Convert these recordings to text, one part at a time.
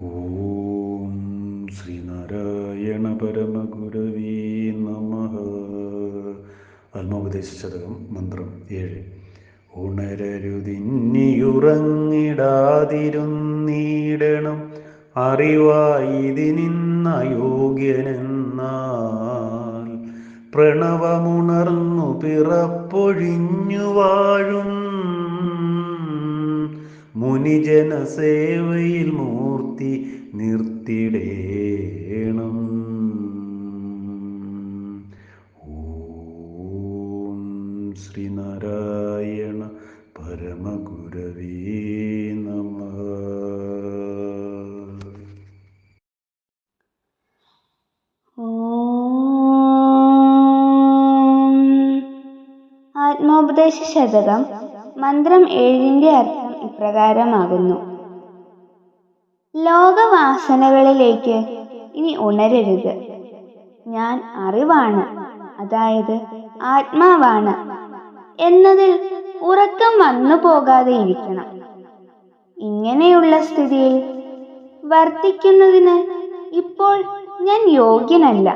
ഓം ശ്രീനാരായണ പരമഗുരവീ നമ. ആത്മോപദേശ ശതകം മന്ത്രം ഏഴ്. ഉണരരുതിന്നിയുറങ്ങിടാതിരുന്നീടണം അറിവായിതിനിന്നയോഗ്യനെന്നാൽ പ്രണവമുണർന്നു പിറപ്പൊഴിഞ്ഞു വാഴും മുനിജനസേവയിൽ മൂർത്തി നിർത്തിടേണം ഓം ശ്രീനാരായണ പരമഗുരവേ നമ. ആത്മോപദേശ ശതകം മന്ത്രം ഏഴിന്റെ അർത്ഥം ഇപ്രകാരമാകുന്നു. ലോകവാസനകളിലേക്ക് ഇനി ഉണരരുത്. ഞാൻ അറിവാണ് അതായത് ആത്മാവാണ്. എന്നതിൽ ഉറക്കം വന്നു പോകാതെ ഇരിക്കണം. ഇങ്ങനെയുള്ള സ്ഥിതിയിൽ വർത്തിക്കുന്നതിന് ഇപ്പോൾ ഞാൻ യോഗ്യനല്ല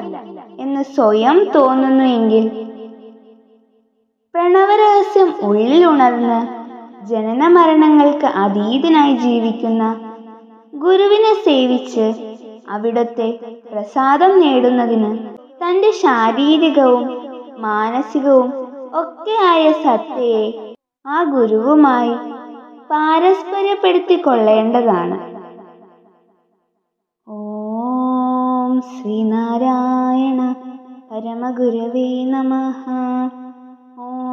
എന്ന് സ്വയം തോന്നുന്നു എങ്കിൽ പ്രണവരഹസ്യം ഉള്ളിൽ ഉണർന്ന് ജനന മരണങ്ങൾക്ക് അതീതനായി ജീവിക്കുന്ന ഗുരുവിനെ സേവിച്ച് അവിടത്തെ പ്രസാദം നേടുന്നതിന് തന്റെ ശാരീരികവും മാനസികവും ഒക്കെയായ സത്തയെ ആ ഗുരുവുമായി പാരസ്പര്യപ്പെടുത്തിക്കൊള്ളേണ്ടതാണ്. ഓം ശ്രീനാരായണ പരമഗുരവേ നമ.